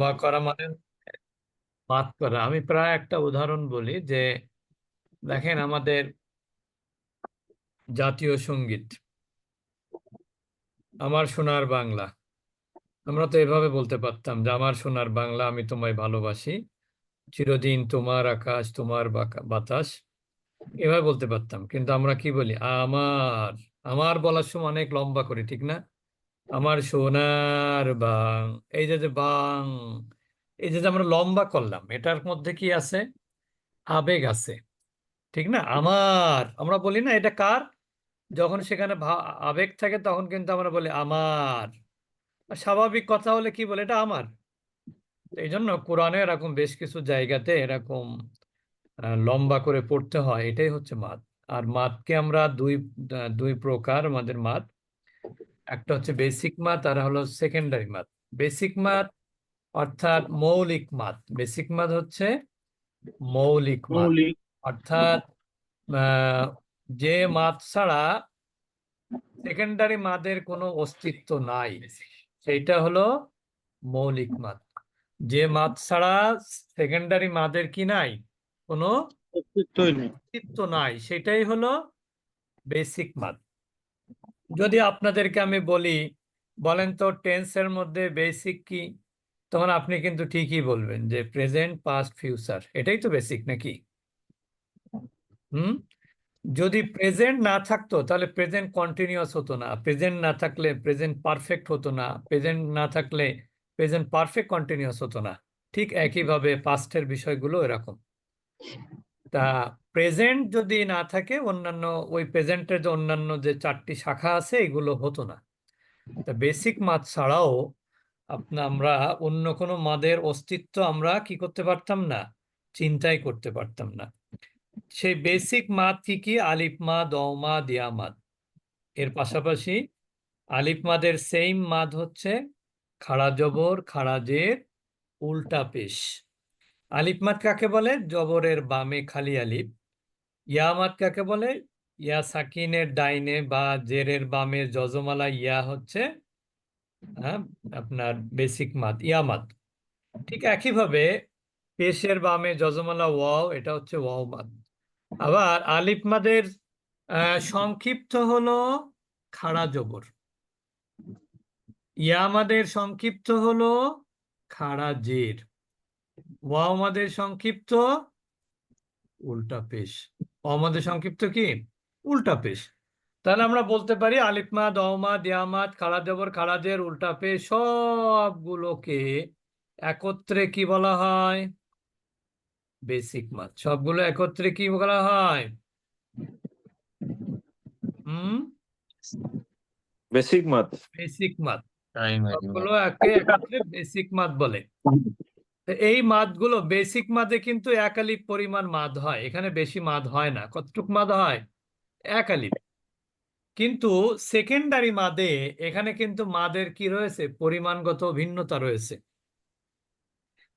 লম্বা করা মানে মাত করা। আমি প্রায় একটা উদাহরণ বলি যে, দেখেন আমাদের জাতীয় সংগীত। আমার সোনার বাংলা। আমরা তো এভাবে বলতে পারতাম যে, আমার সোনার বাংলা আমি তোমায় ভালোবাসি। চিরদিন তোমার আকাশ, তোমার বাতাস। এভাবে বলতে পারতাম। কিন্তু আমরা কি বলি? আমার আমার বলার সময় অনেক লম্বা করি, ঠিক না? আমার সোনার বাং, এই যে যে বাং, এই যে যে আমরা লম্বা করলাম, এটার মধ্যে কি আছে? আবেগ আছে, ঠিক না? আমার, আমরা বলি না এটা কার? যখন সেখানে আবেগ থাকে তখন কিন্তু আমরা বলি আমার। স্বাভাবিক কথা হলে কি বলে? এটা আমার। এই জন্য কোরআনে এরকম বেশ কিছু জায়গাতে এরকম লম্বা করে পড়তে হয়, এটাই হচ্ছে মাদ আর মাতকে আমরা দুই দুই প্রকার আমাদের মাদ একটা হচ্ছে বেসিক মাদ আর হলো সেকেন্ডারি মাদ বেসিক মাদ অর্থাৎ মৌলিক মাদ বেসিক মাদ হচ্ছে মৌলিক মৌলিক অর্থাৎ যে মাদ ছাড়া সেকেন্ডারি মাদের কোনো অস্তিত্ব নাই। সেইটা হলো মৌলিক মাদ যে মাদ ছাড়া সেকেন্ডারি মাদের কি নাই? কোনো অস্তিত্বই অস্তিত্ব নাই। সেটাই হলো বেসিক মাদ যদি আপনাদেরকে আমি বলি, বলেন তো টেন্সের মধ্যে বেসিক কি? তখন আপনি কিন্তু ঠিকই বলবেন যে প্রেজেন্ট পাস্ট ফিউচার এটাই তো বেসিক নাকি? হুম? যদি প্রেজেন্ট না থাকতো, তাহলে প্রেজেন্ট কন্টিনিউয়াস হতো না। প্রেজেন্ট না থাকলে প্রেজেন্ট পারফেক্ট হতো না। প্রেজেন্ট না থাকলে প্রেজেন্ট পারফেক্ট কন্টিনিউয়াস হতো না। ঠিক একইভাবে পাস্টের বিষয়গুলো এরকম। তা প্রেজেন্ট যদি না থাকে, অন্যান্য, ওই প্রেজেন্টের যে অন্যান্য যে চারটি শাখা আছে, এগুলো হতো না। তা বেসিক মাদ ছাড়াও আপনা, আমরা অন্য কোনো মাদের অস্তিত্ব আমরা কি করতে পারতাম না? চিন্তাই করতে পারতাম না। সেই বেসিক মাদ কি কি? আলিফ মাদ দমা দিয়া মাদ এর পাশাপাশি আলিফ মাদের সেম মাদ হচ্ছে খাড়া জবর, খাড়া জের, উল্টা পেশ। আলিফ মাদ কাকে বলে? জবরের বামে খালি আলিফ। ইয়া মাদ কাকে বলে? ইয়া সাকিনের ডাইনে বা জেরের বামে যজমালা ইয়া হচ্ছে হ্যাঁ আপনার বেসিক মাদ ইয়া মাদ ঠিক একইভাবে পেশের বামে যজমালা ওয়াও, এটা হচ্ছে ওয়াও মাদ আবার আলিফ মাদের সংক্ষিপ্ত হলো খাড়া জবর। ইয়া মাদের সংক্ষিপ্ত হলো খাড়া জের। মাদের সংক্ষিপ্ত উল্টা পেশ। অ সংক্ষিপ্ত কি? উল্টা পেশ। তাহলে আমরা বলতে পারি আলিফমাদ অমাদ ইয়ামাদ খাড়া জবর খাড়া জের উল্টা পেশ সবগুলোকে একত্রে কি বলা হয়? Basic math. সবগুলো একত্রে কি বলা হয়? হুম? Basic math basic math. সবগুলো একে একত্রে বেসিক মাদ বলে। এই মাদগুলো বেসিক মাদে কিন্তু এক আলিফ পরিমাণ মাদ হয়। এখানে বেশি মাদ হয় না। কতটুক মাদ হয়? এক আলিফ কিন্তু সেকেন্ডারি মাদে এখানে কিন্তু মাদের কি রয়েছে? পরিমাণগত ভিন্নতা রয়েছে।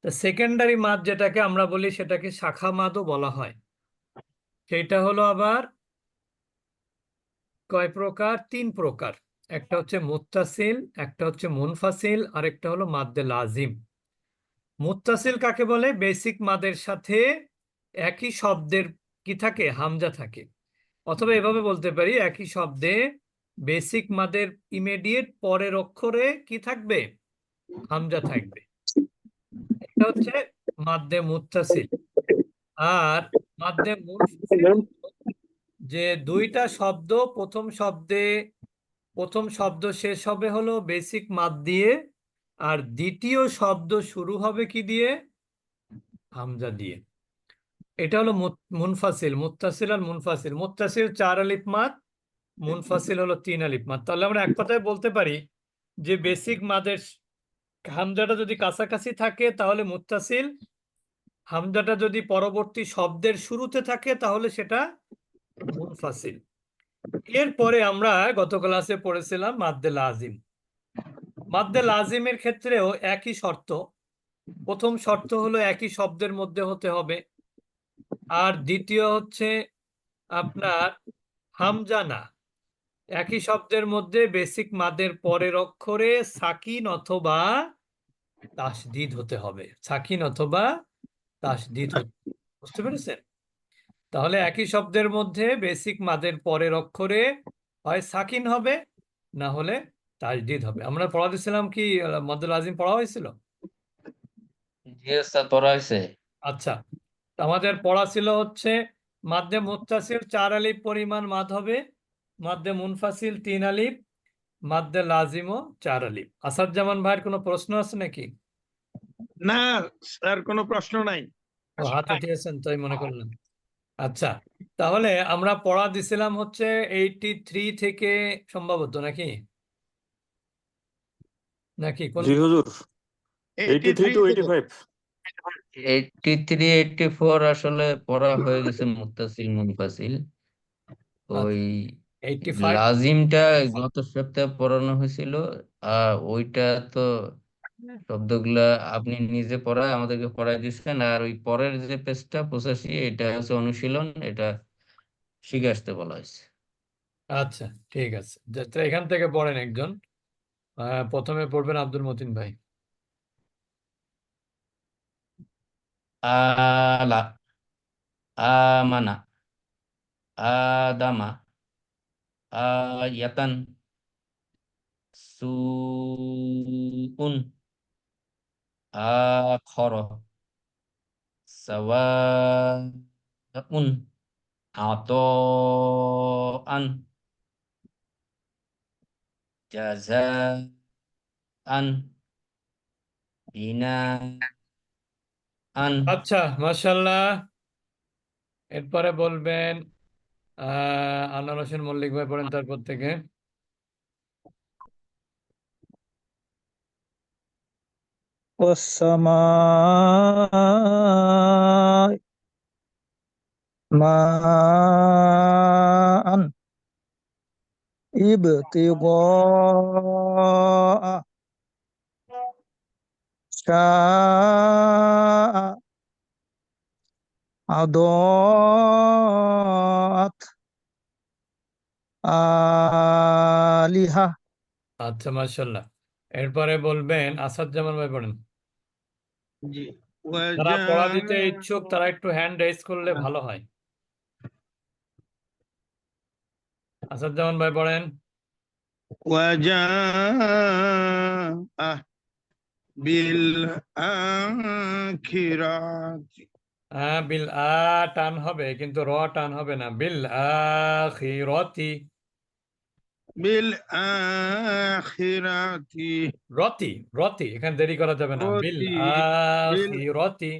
সেকেন্ডারি মাদ যেটাকে আমরা বলি, সেটাকে শাখা মাদও বলা হয়। সেটা হলো আবার কয় প্রকার? তিন প্রকার। একটা হচ্ছে মুত্তাসিল, একটা হচ্ছে মুনফাসিল আর একটা হলো মাদ্দে লাজিম। মুত্তাসিল কাকে বলে? বেসিক মাদের সাথে একই শব্দের কি থাকে? হামজা থাকে। অথবা এভাবে বলতে পারি একই শব্দে বেসিক মাদের ইমিডিয়েট পরের অক্ষরে কি থাকবে? হামজা থাকবে। এটা হচ্ছে মাদ্দে মুত্তাসিল। আর মাদ্দে যে দুইটা শব্দ প্রথম শব্দে প্রথম শব্দ শেষ হবে হলো বেসিক মাদ দিয়ে। আর দ্বিতীয় শব্দ শুরু হবে কি দিয়ে? হামজা দিয়ে। এটা হলো মুনফাসিল, মুত্তাসিল আর মুনফাসিল। মুত্তাসিল চার আলিফ মাদ, মুনফাসিল হলো তিন আলিফ মাদ। তাহলে আমরা এক কথায় বলতে পারি যে বেসিক মাদের হামজাটা যদি কাছাকাছি থাকে, তাহলে মুত্তাসিল, হামজাটা যদি পরবর্তী শব্দের শুরুতে থাকে, তাহলে সেটা মুনফাসিল। এরপরে আমরা গত ক্লাসে পড়েছিলাম মাদ্দে লাজিম মাদ্দে লাজিমের ক্ষেত্রেও একই শর্ত। প্রথম শর্ত হলো একই শব্দের মধ্যে হতে হবে। আর দ্বিতীয় হচ্ছে আপনার হামজানা। একই শব্দের মধ্যে বেসিক মাদের পরের অক্ষরে সাকিন অথবা তাসদিদ হতে হবে। সাকিন অথবা তাসদিদ বুঝতে পেরেছেন? তাহলে একই শব্দের মধ্যে বেসিক মাদের পরের অক্ষরে হয় সাকিন হবে, না হলে তাসদিদ হবে। আমরা পড়া দিয়েছিলাম কি আহ, আজিম পড়া হয়েছিল? পড়া হয়েছে। আচ্ছা আমাদের পড়া ছিল হচ্ছে মাদ্দে মুত্তাসিল চার আলিফ পরিমাণ মাদ হবে মাদ্দে মুনফাসিল তিন আলিফ মাদ্দে লাজিমও চার আলিফ। আসাদুজ্জামান ভাইয়ের কোনো প্রশ্ন আছে নাকি? না স্যার কোনো প্রশ্ন নাই। ও হাত উঠিয়েছেন তাই মনে করলাম। আচ্ছা তাহলে আমরা পড়া দিছিলাম হচ্ছে এইটি থ্রি থেকে সম্ভবত নাকি? নাকি কোন? জি হুজুর। Eighty three two eighty five eighty three eighty four আসলে পড়া হয়ে গেছে মুত্তাসিল মুনফাসিল। ওই এইটটি ফাইভ লাজিমটা গত সপ্তাহে পড়ানো হয়েছিল। আর ওইটা তো শব্দগুলা আপনি নিজে পড়ায় আমাদেরকে পড়াই দিচ্ছেন আর ওই পরের যে পেজটা পঁচাশি এটা হচ্ছে অনুশীলন। এটা শিখে আসতে বলা হয়েছে। আচ্ছা ঠিক আছে। এখান থেকে পড়েন একজন। প্রথমে পড়বেন আব্দুল মতিন ভাই। আলা আমানা আদামা আয়াতান সুউন আখর সাওয়াউন আতাআন জাযাআন বিনাআন আচ্ছা মাশাল্লাহ এরপরে বলবেন আহ আনোয়ার হোসেন মল্লিক ভাই পড়েন তারপর থেকে والسماء ماء ابتغاء شاء أضاءت آلهة আচ্ছা মাশাল্লাহ এরপরে বলবেন আসাদুজ্জামান ভাই পড়েন জি যারা পড়া দিতে ওয়াজা- ইচ্ছুক তারা একটু হ্যান্ড রেজ করলে ভালো হয় আসাদুজ্জামান ভাই পড়েন وجاء بالآخرة হ্যাঁ বিল আ টান হবে কিন্তু র টান হবে না বিল আখিরতি بالآخرة রতি রতি এখানে দেরি করা যাবে না বিল রতি, আখিরতি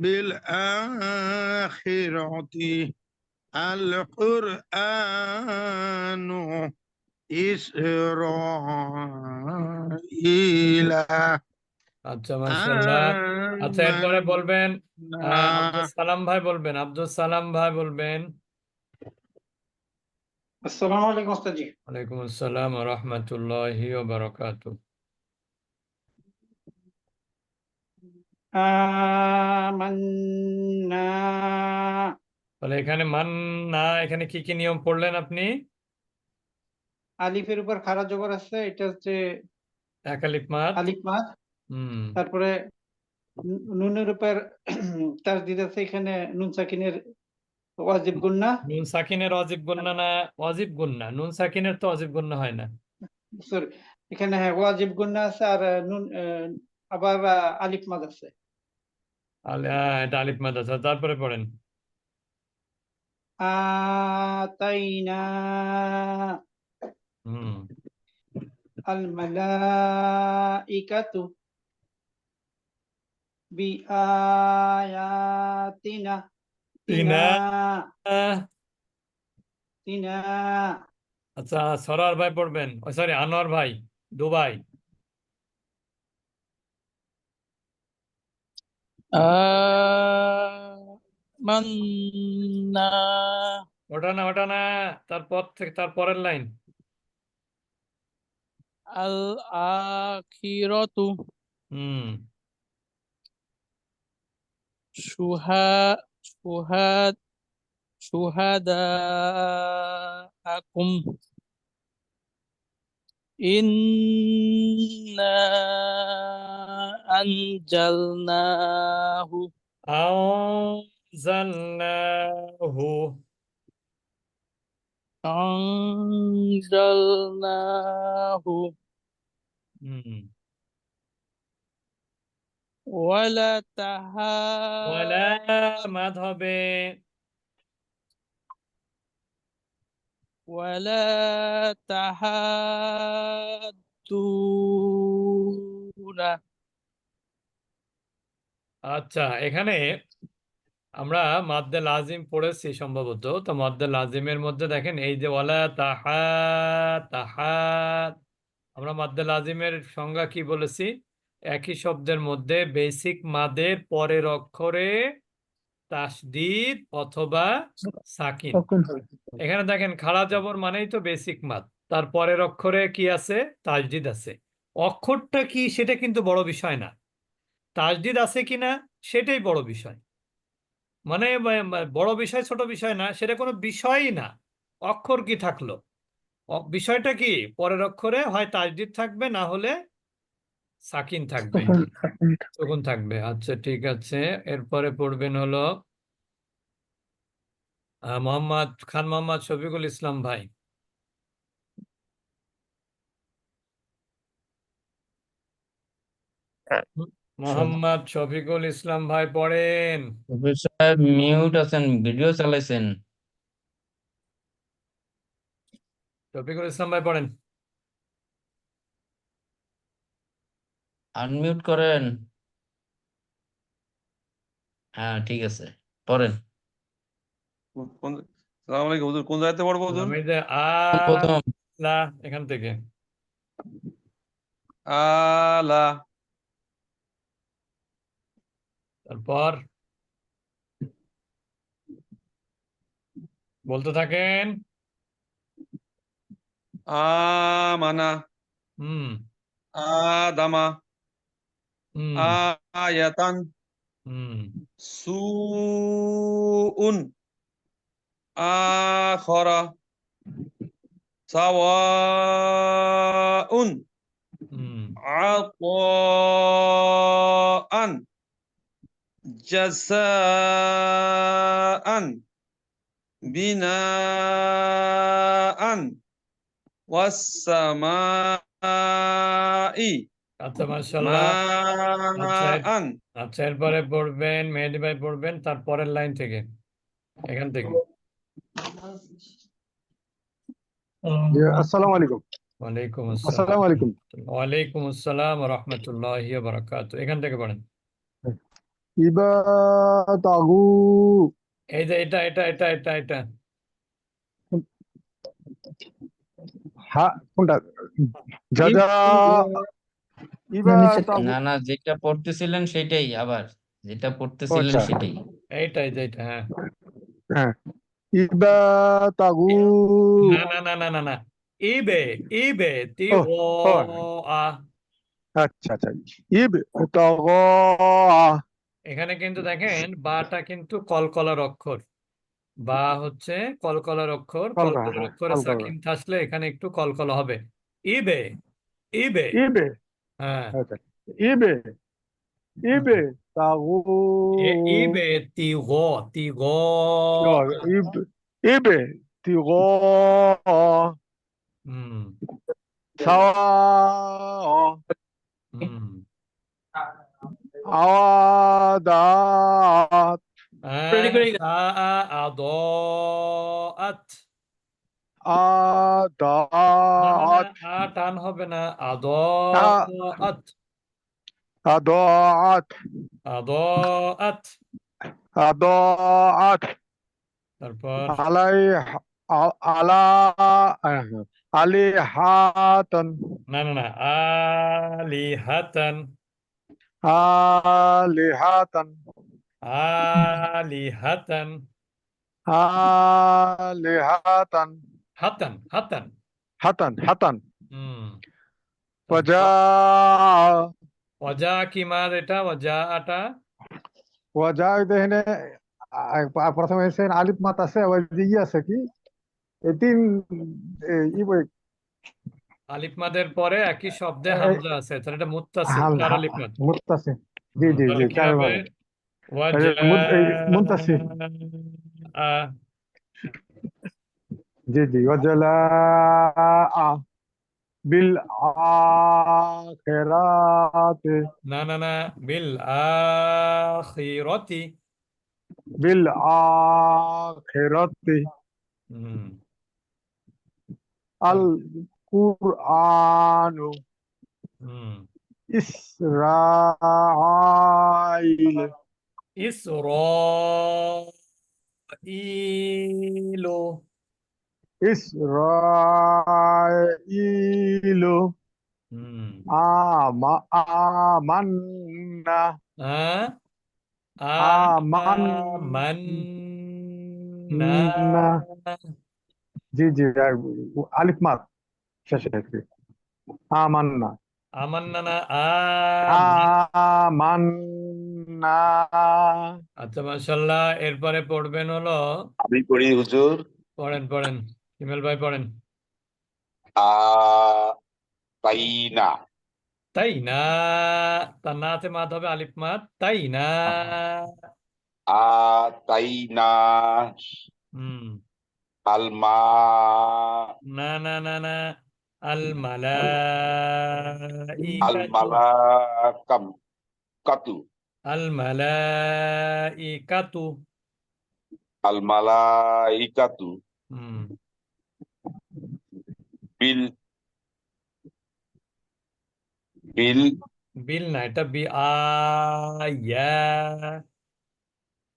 بالآخرة القرآن إسرائيل আচ্ছা মাশাআল্লাহ আচ্ছা এরপরে বলবেন আহ, আব্দুল آمنا সালাম ভাই বলবেন আব্দুল সালাম ভাই বলবেন আসসালামু আলাইকুম ওস্তাদজি ওয়ালাইকুম আসসালাম ওয়া রাহমাতুল্লাহি ওয়া বারাকাতুহু আমান্না তাহলে এখানে মান না এখানে কি কি নিয়ম পড়লেন আপনি? আলিফের উপর খাড়া জবর আছে এটা হচ্ছে এক আলিফ মাদ। আলিফ হুম। তারপরে নুনের উপর তাসদিদ আছে এখানে নুন সাকিনের ওয়াজিব গুন্না। নুন সাকিনের অজিব গুন্না না অজিব গুন্না? নুন সাকিনের তো অজিব গুন্না হয় না। সরি এখানে হ্যাঁ ওয়াজিব গুন্না আছে আর নুন আবার আলিফ মাদ আছে। আলিফ মাদ আছে তারপরে পড়েন। আতাইনা হুম আল মালাইকাতু বিআয়াতিনা তিনা। তিনা আচ্ছা সরার ভাই পড়বেন। সরি আনোয়ার ভাই দুবাই। মান্না ওটা না ওটা না তারপর থেকে তারপরের লাইন। আল আখিরাতু। হুম। সুহা সুহাদ সুহাদা সুহাদাকুম। ইন্না আনজালনাহু। আও أنزلناه হুম ولا ওয়ালা تها মাদ হবে ولا تحاضون আচ্ছা এখানে আমরা মাদ্দে লাজিম পড়েছি সম্ভবত। তো মাদ্দে লাজিমের মধ্যে দেখেন এই যে ওয়ালা তাহা তাহা আমরা মাদ্দে লাজিমের সংজ্ঞা কি বলেছি? একই শব্দের মধ্যে বেসিক মাদের পরের অক্ষরে তাসদিদ অথবা সাকিন। এখানে দেখেন খাড়া জবর মানেই তো বেসিক মাদ। তার পরের অক্ষরে কি আছে? তাসদিদ আছে। অক্ষরটা কি সেটা কিন্তু বড় বিষয় না। তাসদিদ আছে কিনা? সেটাই বড় বিষয়। মানে বড় বিষয় ছোট বিষয় না সেটা কোনো বিষয়ই না। অক্ষর কি থাকল? বিষয়টা কি? পরের অক্ষরে হয় তাজদিদ থাকবে না হলে সাকিন থাকবে। তখন থাকবে। আচ্ছা ঠিক আছে। এরপরে পড়বেন হলো মোহাম্মদ খান মোহাম্মদ শফিকুল ইসলাম ভাই। মোহাম্মদ শফিকুল ইসলাম ভাই পড়েন। সাহেব মিউট আছেন ভিডিও চালাইছেন। শফিকুল ইসলাম ভাই পড়েন। আনমিউট করেন। হ্যাঁ ঠিক আছে পড়েন। সালাম আলাইকুম হুজুর কোন জায়গাতে পড়ব হুজুর? আমি যে প্রথম। আলা এখান থেকে। আলা তারপর বলতে থাকেন। আমানা হুম। আদামা হুম। আয়াতান। হুম। সুউন। আখরা সাওয়াউন। হুম। আতাআন জাযাআন বিনাআন ওয়াস-সামাই আচ্ছা আচ্ছা আচ্ছা এরপরে পড়বেন মেহেদি ভাই পড়বেন তার পরের লাইন থেকে এখান থেকে। আসসালামু আলাইকুম। ওয়ালাইকুম আসসালাম। আসসালামু আলাইকুম। ওয়ালাইকুম আসসালাম রহমতুল্লাহি বারাকাতু এখান থেকে পড়েন। ইবাতাগু এই যে এটা এটা এটা এটা এটা। হা কোনটা? যাজা না না যেটা পড়তেছিলেন সেটাই আবার। যেটা পড়তেছিলেন আচ্ছা। সেটাই। এইটাই যেটা হ্যাঁ। হ্যাঁ। ইবাতাগু না না না না না না। ইবে ইবে তি ও, আ। আচ্ছা আচ্ছা। ইবতাগু এখানে কিন্তু দেখেন বাটা কিন্তু কলকলার অক্ষর। বা হচ্ছে কলকলার অক্ষর কলকলা, কলকলার অক্ষরে সাকিন থাকলে এখানে একটু কলকলা হবে। ইবে ইবে। ইবে? হ্যাঁ। আচ্ছা ইবে ইবে তাগু ইবে তি গো তি গো। ইবে ইবে তিগু হুম। সাওয়া হুম। আওয়াদাত Ready, ready. আদত আদাত আ টান হবে না আদত আদাত আদত আদাত তারপর আলাই আলা আলিহাতান না না না আলিহাতান আলিহাতান আলিহাতান আলিহাতান হাতান হাতান হাতান হাতান হুম ওয়াজা ওয়াজা কি মার এটা ওয়াজা আটা ওয়াজা দেখনে প্রথমে এসে আলিফ মাত আছে আবার যে ই আছে কি এই তিন এই ই বই আলিফ মাদের পরে একই শব্দে হামজা আছে। তাহলে এটা মুত্তাসিল চার আলিফ মাদ। মুত্তাসিল জি জি জি চার মুনতাসির। ওয়াজা জি জি ওয়াজালা বিল আখিরাতে। না না না বিল আখিরাতি। বিল আখিরাতে। হুম। আল কুরআনু হুম ইসরাইল ইসরাইলু ইসরাইলু হুম আমা আমান্না আ আমান আমান্না না। জি জি আলিফ মাদ শেষে আছে আমান্না। আমান্না না আমান্না। আচ্ছা মাশাল্লাহ এরপরে পড়বেন হলো আমি পড়ি হুজুর। পড়েন পড়েন। হিমেল ভাই পড়েন। আ তাইনা। তাই না তার নাতে মাদ হবে আলিফ মাদ। তাই না আ তাইনা হুম। আলমা। না না না না। আল আল মালাইকাতু মালাকাম কাতু আল মালাইকাতু আল মালাইকাতু হুম বিল বিল বিল না এটা বি আয়া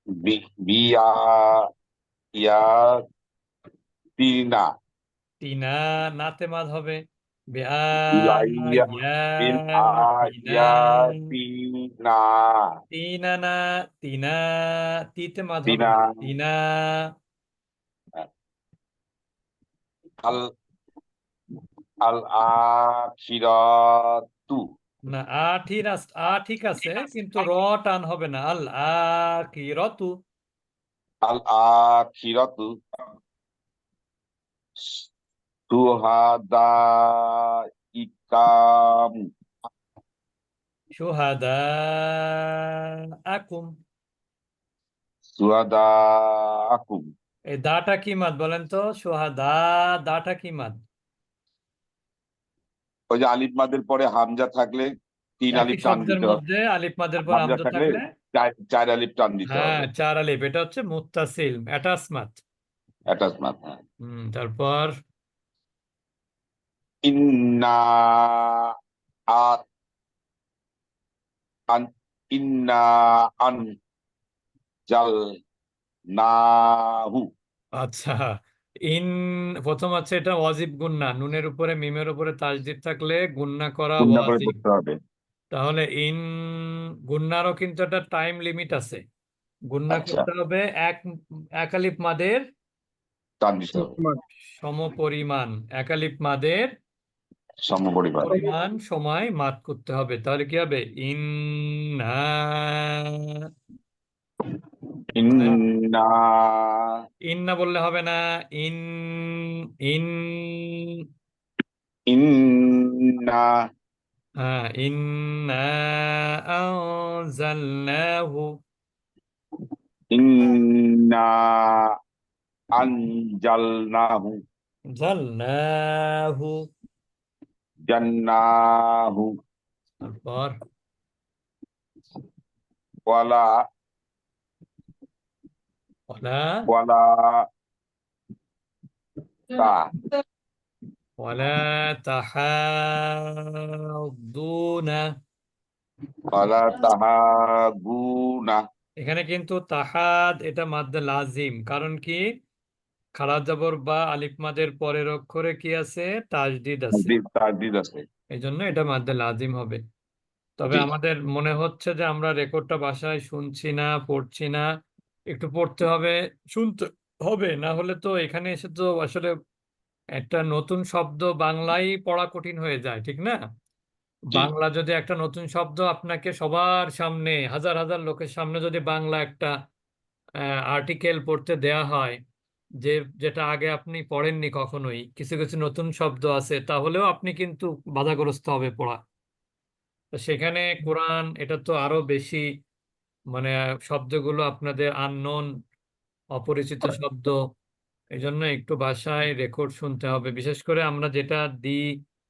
বি- বিয়া ইয়া তিনা তিনা নাতে মাদ হবে তিনা না তিনা তিতে মাদ হবে তিনা না তিনা আল আল আখিরাতু না আ ঠিক আছে আ ঠিক আছে কিন্তু র টান হবে না। আল আখিরাতু আল আখিরাতু সুহাদা ইকাম শুহাদা আকুম সুহাদা আকুম এই দাটা কি মাদ বলেন তো? শুহাদা দাটা কি মাদ? ওই যে আলিফ মাদের পরে হামজা থাকলে তিন আলিফ টান দিতে মধ্যে আলিফ মাদের পর হামজা থাকলে চার আলিফ টান দিতে হ্যাঁ হবে চার আলিফ এটা হচ্ছে মুত্তাসিল অ্যাটাচমাত অ্যাটাচমেন্ট হ্যাঁ। হুম তারপর ইন্না আত আন ইন্না আন জাল নাহু আচ্ছা ইন প্রথম আছে এটা ওয়াজিব গুন্না নুনের উপরে মিমের উপরে তাসদিদ থাকলে গুন্না করা গুণনা করে ওয়াজিব। করতে হবে। তাহলে ইন গুন্নারও কিন্তু একটা টাইম লিমিট আছে। গুন্না আচ্ছা। করতে হবে এক এক আলিফ মাদের টান দিতে হবে সমপরিমাণ এক আলিফ মাদের সমপরিবার সময় মাত করতে হবে। তাহলে কি হবে? ইন্না ইন্না ইন্না বললে হবে না। ইন ইন ইন্না হ্যাঁ ইন্না আনজালনাহু। ইন্না আনজালনাহু। জালনাহু। জান্নাহু তারপর ওয়ালা ওয়ালা ওয়ালা তা ওয়ালা তাহাদ্দুনা ওয়ালা তাহাগুনা এখানে কিন্তু তাহাদ এটা মাদ্দে লাজিম। কারণ কি? খাড়া জবর বা আলিফ মাদের পরের অক্ষরে কি আছে? তাজদিদ আছে। তাজদিদ তাজদিদ আছে। এই জন্য এটা মাদ্দে লাজিম হবে। তবে আমাদের মনে হচ্ছে যে আমরা রেকর্ডটা বাসায় শুনছি না পড়ছি না। একটু পড়তে হবে শুনতে হবে। না হলে তো এখানে এসে তো আসলে একটা নতুন শব্দ বাংলায় পড়া কঠিন হয়ে যায় ঠিক না? বাংলা যদি একটা নতুন শব্দ আপনাকে সবার সামনে হাজার হাজার লোকের সামনে যদি বাংলা একটা আর্টিকেল পড়তে দেয়া হয় যে যেটা আগে আপনি পড়েননি কখনোই কিছু কিছু নতুন শব্দ আছে তাহলেও আপনি কিন্তু বাধাগ্রস্ত হবে পড়া। সেখানে কোরআন এটা তো আরও বেশি মানে শব্দগুলো আপনাদের আননোন অপরিচিত শব্দ এই জন্য একটু বাসায় রেকর্ড শুনতে হবে। বিশেষ করে আমরা যেটা দিই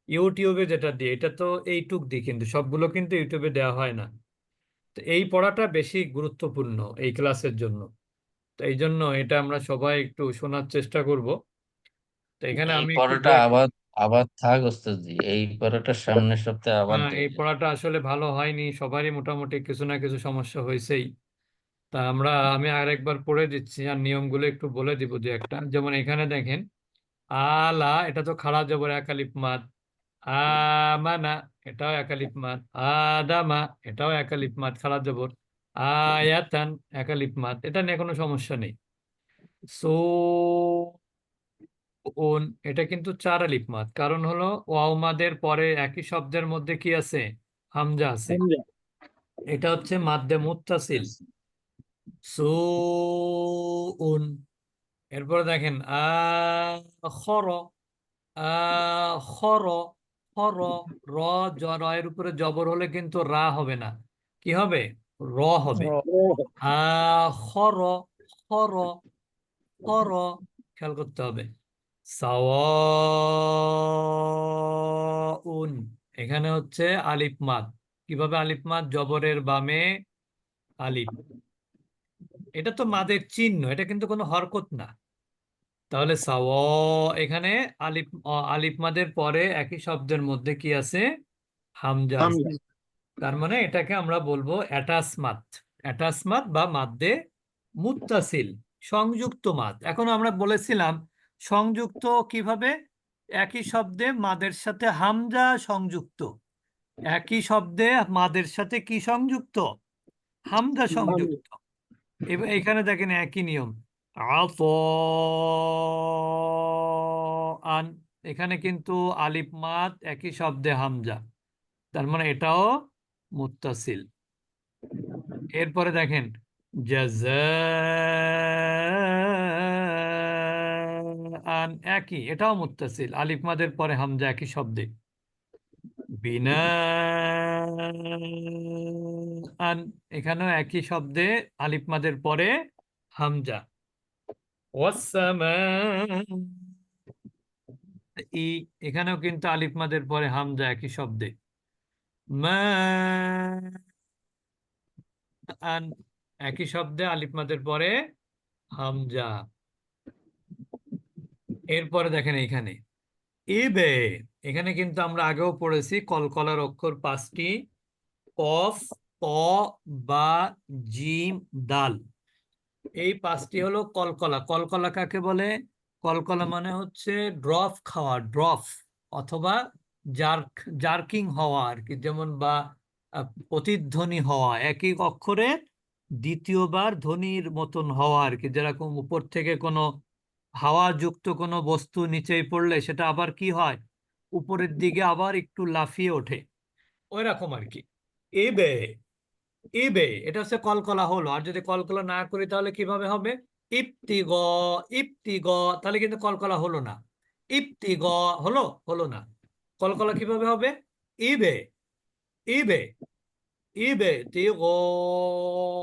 ইউটিউবে যেটা দিই এটা তো এইটুক দিই কিন্তু সবগুলো কিন্তু ইউটিউবে দেওয়া হয় না। তো এই পড়াটা বেশি গুরুত্বপূর্ণ এই ক্লাসের জন্য। তো এই জন্য এটা আমরা সবাই একটু শোনার চেষ্টা করব। তো এখানে এই আমি একটু পড়াটা আবার আবার থাক ওস্তাদজি এই পড়াটা সামনের সপ্তাহে আবার হ্যাঁ এই। পড়াটা আসলে ভালো হয়নি সবারই মোটামুটি কিছু না কিছু সমস্যা হয়েছেই। তা আমরা আমি আরেকবার পড়ে দিচ্ছি আর নিয়মগুলো একটু বলে দিব দু একটা। যেমন এখানে দেখেন আলা এটা তো খাড়া জবর একালিপ মাদ। আমানা এটাও একালিপ মাদ। আদামা এটাও একালিপ মাদ খাড়া জবর। আয়াতান একালিপ মাদ এটা নিয়ে কোনো সমস্যা নেই। সো উন এটা কিন্তু চার আলিফ মাদ কারণ হলো ওয়াও মাদের পরে একই শব্দের মধ্যে কি আছে? হামজা আছে। এটা হচ্ছে মাদ্দে মুত্তাসিল। সুউন এরপরে দেখেন আ খর আ খর খর র জ র এর উপরে জবর হলে কিন্তু রা হবে না। কি হবে? র হবে। আ খর খর খর খেয়াল করতে হবে। সাওয়াউন এখানে হচ্ছে আলিফ মাদ। কীভাবে আলিফ মাদ? জবরের বামে আলিফ। এটা তো মাদের চিহ্ন এটা কিন্তু কোনো হরকত না। তাহলে সাওয়া এখানে আলিফ আলিফ মাদের পরে একই শব্দের মধ্যে কি আছে। হামজা। তার মানে এটাকে আমরা বলব অ্যাটাসমাত। অ্যাটাসমাত বা মাদ্দে মুত্তাসিল, সংযুক্ত মাদ এখন আমরা বলেছিলাম, সংযুক্ত কীভাবে? একই শব্দে মাদের সাথে হামজা সংযুক্ত। একই শব্দে মাদের সাথে কি সংযুক্ত? হামজা সংযুক্ত। এবার এখানে দেখেন একই নিয়ম। আন। এখানে কিন্তু আলিফ মাদ একই শব্দে হামজা। তার মানে এটাও মুত্তাসিল। এরপরে দেখেন, জাযাআন একই, এটাও মুত্তাসিল। আলিফ মাদের পরে হামজা একই শব্দে। বিনাআন এখানেও একই শব্দে, আলিফ মাদের পরে হামজা। ই এখানেও কিন্তু আলিফ মাদের পরে হামজা একই শব্দে। আন একই শব্দে আলিফ মাদের পরে হামজা। এরপরে দেখেন এখানে ইবে এখানে কিন্তু আমরা আগেও পড়েছি কলকলার অক্ষর পাঁচটি, কফ ত বা, জিম, দাল। এই পাঁচটি হলো কলকলা। কলকলা কাকে বলে? কলকলা মানে হচ্ছে ড্রপ খাওয়া, ড্রফ অথবা জার্ক, জার্কিং হওয়া আর কি যেমন বা প্রতিধ্বনি হওয়া, একই অক্ষরে দ্বিতীয়বার ধ্বনির মতন হওয়া আর কি যেরকম উপর থেকে কোনো হাওয়াযুক্ত কোনো বস্তু নিচেই পড়লে সেটা আবার কি হয়? উপরের দিকে আবার একটু লাফিয়ে ওঠে। ওই রকম আর কি এ এবে ইবে এটা হচ্ছে কলকলা হলো। আর যদি কলকলা না করি তাহলে কীভাবে হবে? ইপ্তি গ ইপ্তি গ, তাহলে কিন্তু কলকলা হলো না। ইপ্তি গ হলো হলো না। কলকলা কীভাবে হবে? ইবে ইবে ইবে, তি, গো,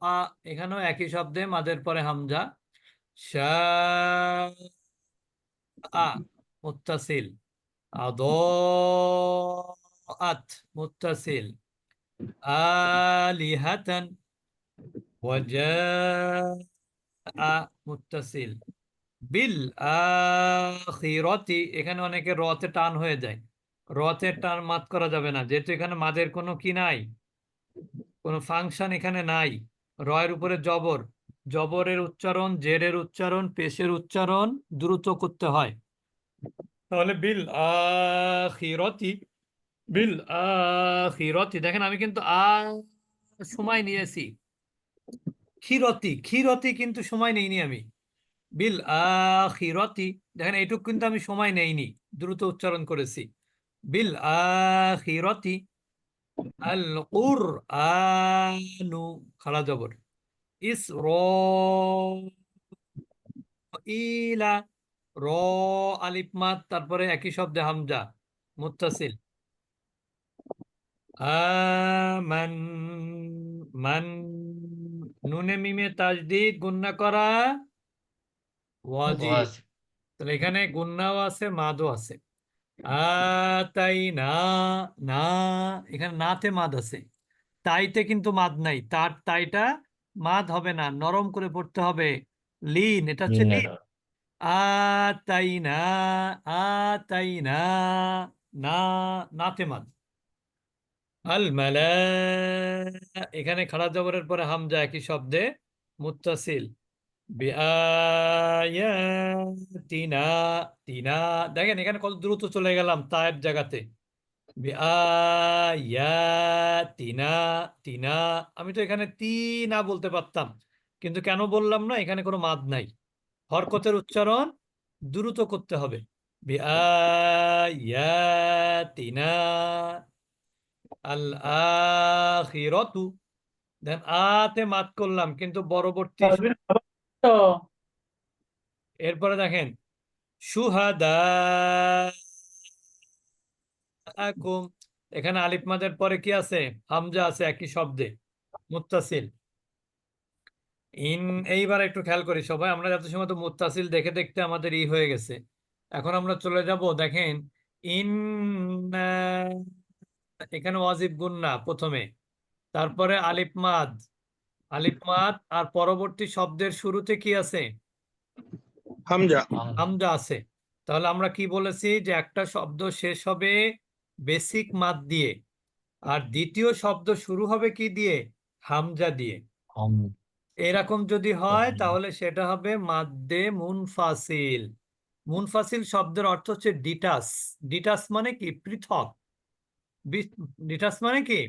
আ, এখানেও একই শব্দে মাদের পরে হামজা। শা, আ, মুত্তাসিল। আদ আত, মুত্তাসিল। ওয়াজা মুত্তাসিল। বিল আখিরতি এখানে অনেকে রতে টান হয়ে যায়। রতে টান মাত করা যাবে না, যেহেতু এখানে মাদের কোনো কি নাই, কোনো ফাংশন এখানে নাই। রয়ের উপরে জবর, জবরের উচ্চারণ, জেরের উচ্চারণ, পেশের উচ্চারণ দ্রুত করতে হয়। তাহলে বিল আখিরতি বিল আখিরতি দেখেন আমি কিন্তু আ সময় নিয়েছি। ক্ষীরতি ক্ষীরতি কিন্তু সময় নেইনি আমি। বিল আখিরতি। দেখেন, এইটুক কিন্তু আমি সময় নেইনি, দ্রুত উচ্চারণ করেছি। বিল আখিরতি আল কুরআনু, খালা জবর। ইসর ইলা র, আলিফ, মাদ, তারপরে একই শব্দে হামজা, মুত্তাসিল। আমান, মান, নুনে মিমে তাজদিদ গুন্না করা ওয়াজ তাহলে এখানে গুন্নাও আছে মাদও আছে। তাই না না এখানে নাতে মাদ আছে। তাইতে কিন্তু মাদ নাই। তার তাইটা মাদ হবে না নরম করে পড়তে হবে। লিন এটা হচ্ছে লিন লিনের আতাই না আতাই না না নাতে মাদ। আল মালা এখানে খাড়া জবরের পরে হামজা একই শব্দে মুত্তাসিল। দেখেন, এখানে কত দ্রুত চলে গেলাম তায়ের জায়গাতে। আমি তো এখানে তিনা বলতে পারতাম, কিন্তু কেন বললাম না, এখানে কোনো মাদ নাই। হরকতের উচ্চারণ দ্রুত করতে হবে। বিআয়াতিনা আতে মাত করলাম, কিন্তু পরবর্তী এরপরে দেখেন, সুহাদা এখানে আলিফ পরে কি আছে? হামজা আছে একই শব্দে, মুত্তাসিল। ইন, এইবার একটু খেয়াল করি সবাই, আমরা যত সময় তো মুত্তাসিল দেখে দেখতে আমাদের ই হয়ে গেছে। এখন আমরা চলে যাব, দেখেন ইন এখানে ওয়াজিব গুন্না প্রথমে, তারপরে আলিফ মাদ। আলিফ মাদ আর পরবর্তী শব্দের শুরুতে কি আছে? হামজা। হামজা আছে। তাহলে আমরা কি বলেছি যে একটা শব্দ শেষ হবে বেসিক মাদ দিয়ে আর দ্বিতীয় শব্দ শুরু হবে কি দিয়ে? হামজা দিয়ে। হাম। এরকম যদি হয় তাহলে সেটা হবে মাদ্দে মুনফাসিল। মুনফাসিল শব্দের অর্থ হচ্ছে ডিটাস। ডিটাস মানে কি? পৃথক। ডিটাস মানে কি?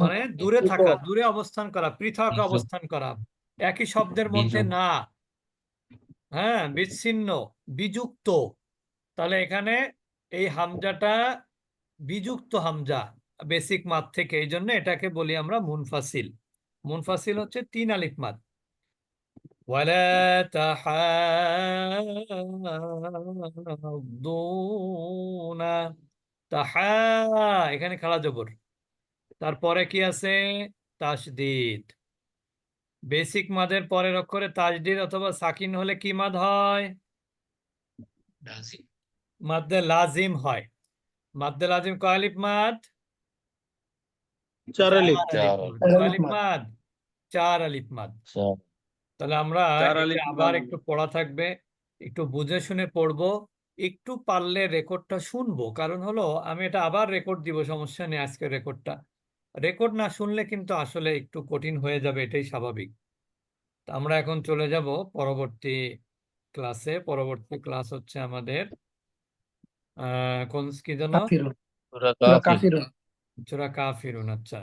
মানে দূরে থাকা দূরে অবস্থান করা পৃথক। অবস্থান করা। একই শব্দের মধ্যে না। হ্যাঁ বিচ্ছিন্ন বিযুক্ত। তাহলে এখানে এই হামজাটা বিযুক্ত হামজা বেসিক মাদ থেকে। এই জন্য এটাকে বলি আমরা মুনফাসিল। মুনফাসিল হচ্ছে তিন আলিফ তাহা। এখানে খাড়া জবর। তারপরে কি আছে? তাসদিদ। বেসিক মাদের পরের অক্ষরে তাসদিদ অথবা সাকিন হলে কি মাদ হয়? মাদ্দে লাজিম হয়। মাদ্দে লাজিম কয় আলিফ মাদ? চার আলিফ। চার চার আলিফ মাদ। চার আলিফ মাদ। তাহলে আমরা চার এটা আলিফ আবার একটু পড়া থাকবে। একটু বুঝে শুনে পড়ব। একটু পারলে রেকর্ডটা শুনব। কারণ হলো আমি এটা আবার রেকর্ড দিব সমস্যা নেই আজকের রেকর্ডটা রেকর্ড না শুনলে কিন্তু আসলে একটু কঠিন হয়ে যাবে এটাই স্বাভাবিক। তা আমরা এখন চলে যাব পরবর্তী ক্লাসে পরবর্তী ক্লাস হচ্ছে আমাদের আহ কোন কি যেন? চোরা কাফির কাফিরুন আচ্ছা।